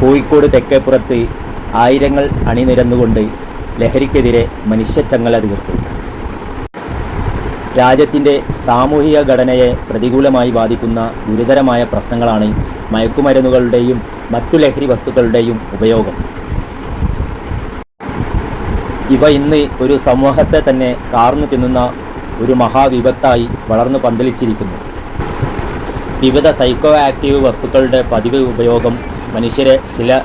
കോഴിക്കോട് തെക്കേപ്പുറത്ത് ആയിരങ്ങൾ അണിനിരന്നുകൊണ്ട് ലഹരിക്കെതിരെ മനുഷ്യച്ചങ്ങല തീർത്തു. രാജ്യത്തിന്റെ സാമൂഹിക ഘടനയെ പ്രതികൂലമായി ബാധിക്കുന്ന ഗുരുതരമായ പ്രശ്നങ്ങളാണ് മയക്കുമരുന്നുകളുടെയും മറ്റു ലഹരി വസ്തുക്കളുടെയും ഉപയോഗം. ഇവ ഇന്ന് ഒരു സമൂഹത്തെ തന്നെ കാർന്നു തിന്നുന്ന ഒരു മഹാവിപത്തായി വളർന്നു പന്തലിച്ചിരിക്കുന്നു. വിവിധ സൈക്കോ ആക്റ്റീവ് വസ്തുക്കളുടെ പതിവ് ഉപയോഗം മനുഷ്യരെ ചില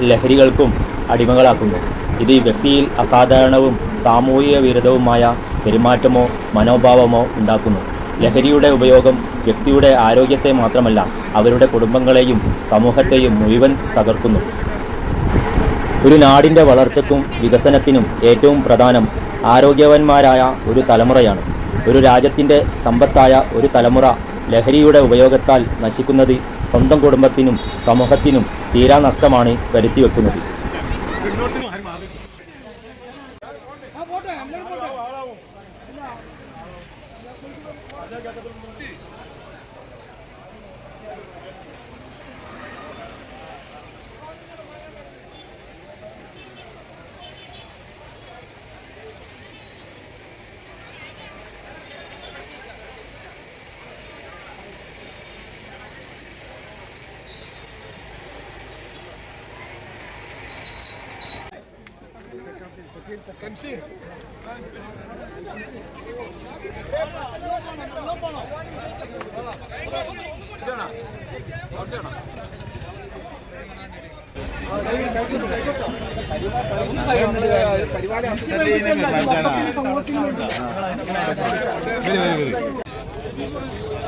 ലഹരികൾക്കും അടിമകളാക്കുന്നു. ഇത് വ്യക്തിയിൽ അസാധാരണവും സാമൂഹിക വിരുദ്ധവുമായ പെരുമാറ്റമോ മനോഭാവമോ ഉണ്ടാക്കുന്നു. ലഹരിയുടെ ഉപയോഗം വ്യക്തിയുടെ ആരോഗ്യത്തെ മാത്രമല്ല അവരുടെ കുടുംബങ്ങളെയും സമൂഹത്തെയും മുഴുവൻ തകർക്കുന്നു. ഒരു നാടിന്റെ വളർച്ചയ്ക്കും വികസനത്തിനും ഏറ്റവും പ്രധാനം ആരോഗ്യവാന്മാരായ ഒരു തലമുറയാണ്. ഒരു രാജ്യത്തിന്റെ സമ്പത്തായ ഒരു തലമുറ ലഹരിയുടെ ഉപയോഗത്താൽ നശിക്കുന്നത് സ്വന്തം കുടുംബത്തിനും സമൂഹത്തിനും തീരാ നഷ്ടമാണ് വരുത്തിവെക്കുന്നത്.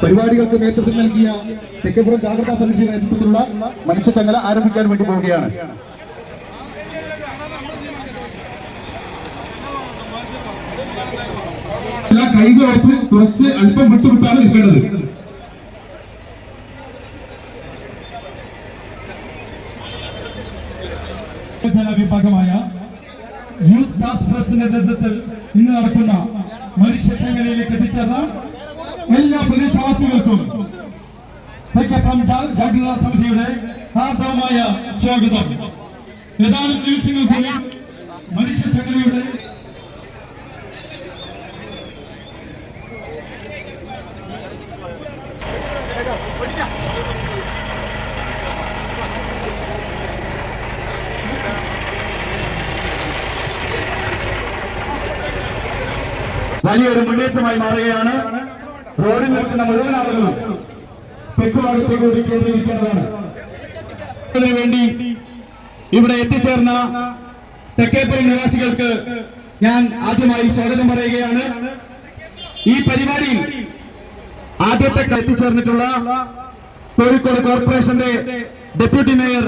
പരിപാടികൾക്ക് നേതൃത്വം നൽകിയ തെക്കേപ്പുറം ജാഗ്രതാ സമിതിയുടെ നേതൃത്വത്തിലുള്ള മനുഷ്യചങ്ങല ആരംഭിക്കാൻ വേണ്ടി പോവുകയാണ്. കൈകോർത്ത് കുറച്ച് അല്പം വിട്ടുവിട്ടാണ് നിൽക്കേണ്ടത്. ജനവിഭാഗമായ യൂത്ത് ടാസ്ക് ഫോഴ്സിന്റെ നേതൃത്വത്തിൽ ഇന്ന് നടക്കുന്ന മനുഷ്യശൃംഖലയിലേക്ക് എത്തിച്ചേർന്ന എല്ലാ പ്രദേശവാസികൾക്കും തെക്കപ്പം ജാ- ജാഗ്രതാ സമിതിയുടെ ഹാർദവമായ സ്വാഗതം. ഏതാനും നിമിഷങ്ങൾക്കുള്ളിൽ മനുഷ്യശൃംഖലയുടെ വലിയൊരു മുന്നേറ്റമായി മാറുകയാണ്. റോഡിൽ നിൽക്കുന്ന മുഴുവൻ ആളുകളും കേന്ദ്രീകരിക്കേണ്ടതാണ് അതിനു വേണ്ടി ഇവിടെ എത്തിച്ചേർന്ന തെക്കേപ്പുറം നിവാസികൾക്ക് ഞാൻ ആദ്യമായി സ്വാഗതം പറയുകയാണ്. ഈ പരിപാടിയിൽ ആദ്യത്തെ എത്തിച്ചേർന്നിട്ടുള്ള കോഴിക്കോട് കോർപ്പറേഷന്റെ deputy mayor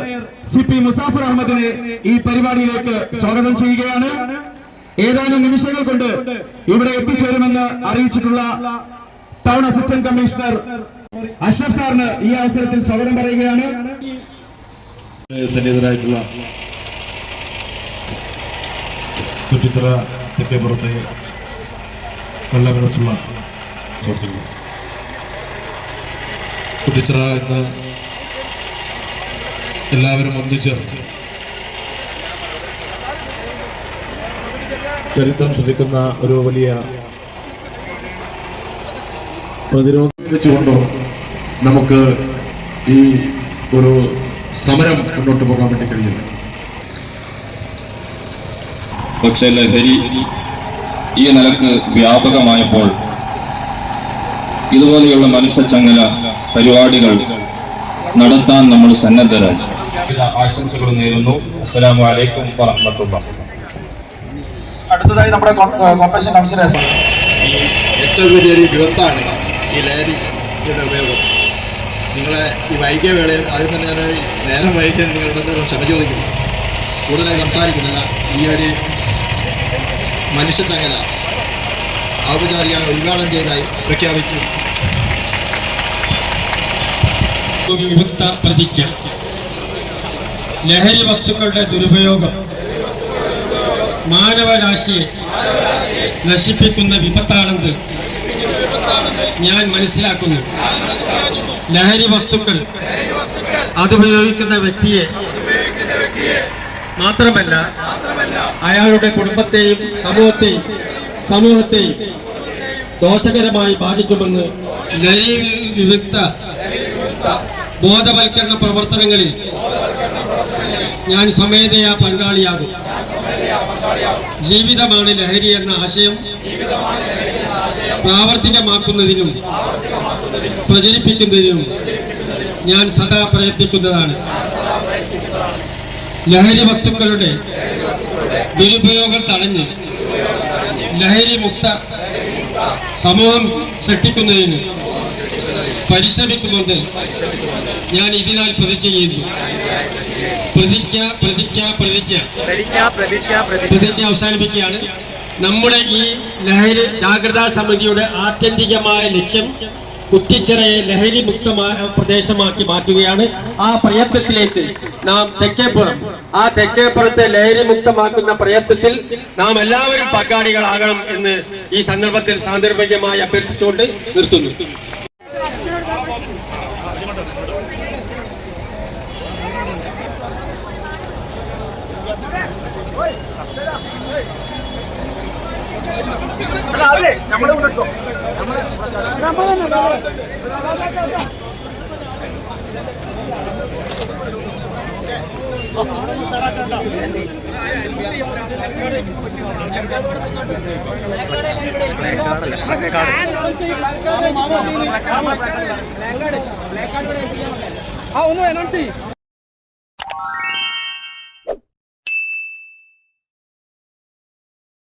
C P Musafar അഹമ്മദിനെ ഈ പരിപാടിയിലേക്ക് സ്വാഗതം ചെയ്യുകയാണ്. ഏതാനും നിമിഷങ്ങൾ കൊണ്ട് ഇവിടെ എത്തിച്ചേരുമെന്ന് അറിയിച്ചിട്ടുള്ള ടൗൺ അസിസ്റ്റന്റ് കമ്മീഷണർ അഷ്റഫ് സാറിന് ഈ അവസരത്തിൽ സ്വാഗതം പറയുകയാണ്. സന്നിഹിതരായിട്ടുള്ള കുറ്റിച്ചിറ എന്ന് എല്ലാവരും ഒന്നിച്ചേർന്ന് ചരിത്രം ശ്രമിക്കുന്ന ഒരു വലിയ പ്രതിരോധിച്ചുകൊണ്ടോ നമുക്ക് ഈ ഒരു സമരം മുന്നോട്ട് പോകാൻ വേണ്ടി കഴിയില്ല. പക്ഷെ ലഹരി ഈ നിലയ്ക്ക് വ്യാപകമായപ്പോൾ ഇതുപോലെയുള്ള മനുഷ്യച്ചങ്ങല പരിപാടികൾ നടത്താൻ നമ്മൾ സന്നദ്ധരായി. ആശംസകൾ നേരുന്നു. അസ്സലാമു അലൈക്കും വറഹ്മത്തുള്ളാഹി. അടുത്തതായി നമ്മുടെ കോർപ്പറേഷൻ കൗൺസിലേഴ്സ് ഏറ്റവും വലിയൊരു വിപത്താണ് ഈ ലഹരിയുടെ ഉപയോഗം. നിങ്ങളെ ഈ വൈകിയ വേളയിൽ ആദ്യം തന്നെ ഞാൻ നേരം വൈകിയാൽ നിങ്ങളുടെ ക്ഷമ ചോദിക്കുന്നു. കൂടുതലായി സംസാരിക്കുന്നില്ല. ഈ ഒരു മനുഷ്യച്ചങ്ങല ഔപചാരിക ഉദ്ഘാടനം ചെയ്തതായി പ്രഖ്യാപിച്ചു. വിമുക്ത പ്രതിജ്ഞ. ലഹരി വസ്തുക്കളുടെ ദുരുപയോഗം. മാനവരാശിയെ നശിപ്പിക്കുന്ന വിപത്താണെന്ന് ഞാൻ മനസ്സിലാക്കുന്നു. ലഹരി വസ്തുക്കൾ അതുപയോഗിക്കുന്ന വ്യക്തിയെ മാത്രമല്ല അയാളുടെ കുടുംബത്തെയും സമൂഹത്തെയും സമൂഹത്തെയും ദോഷകരമായി ബാധിക്കുമെന്ന് വിമുക്ത ബോധവൽക്കരണ പ്രവർത്തനങ്ങളിൽ ഞാൻ സ്വമേധയാ പങ്കാളിയാകും. ജീവിതമാണ് ലഹരി എന്ന ആശയം പ്രാവർത്തികമാക്കുന്നതിനും പ്രചരിപ്പിക്കുന്നതിനും ഞാൻ സദാ പ്രയത്നിക്കുന്നതാണ്. ലഹരി വസ്തുക്കളുടെ ദുരുപയോഗം തടഞ്ഞ് ലഹരി മുക്ത സമൂഹം സൃഷ്ടിക്കുന്നതിന് പരിശ്രമിക്കുമെന്ന് ഞാൻ ഇതിനാൽ പ്രതിജ്ഞ ചെയ്യുന്നു. പ്രതിജ്ഞ പ്രതിജ്ഞ പ്രതിജ്ഞ. പ്രതിജ്ഞ അവസാനിപ്പിക്കുകയാണ്. നമ്മുടെ ഈ ലഹരി ജാഗ്രതാ സമിതിയുടെ ആത്യന്തികമായ ലക്ഷ്യം കുറ്റിച്ചിറയെ ലഹരി മുക്തമായ പ്രദേശമാക്കി മാറ്റുകയാണ്. ആ പ്രയത്നത്തിലേക്ക് നാം തെക്കേപ്പുറം ആ തെക്കേപ്പുറത്തെ ലഹരി മുക്തമാക്കുന്ന പ്രയത്നത്തിൽ നാം എല്ലാവരും പങ്കാളികളാകണം എന്ന് ഈ സന്ദർഭത്തിൽ സാന്ദർഭികമായി അഭ്യർത്ഥിച്ചുകൊണ്ട് നിർത്തുന്നു. ആ ഒന്ന് അനൗൺസ് ചെയ്യും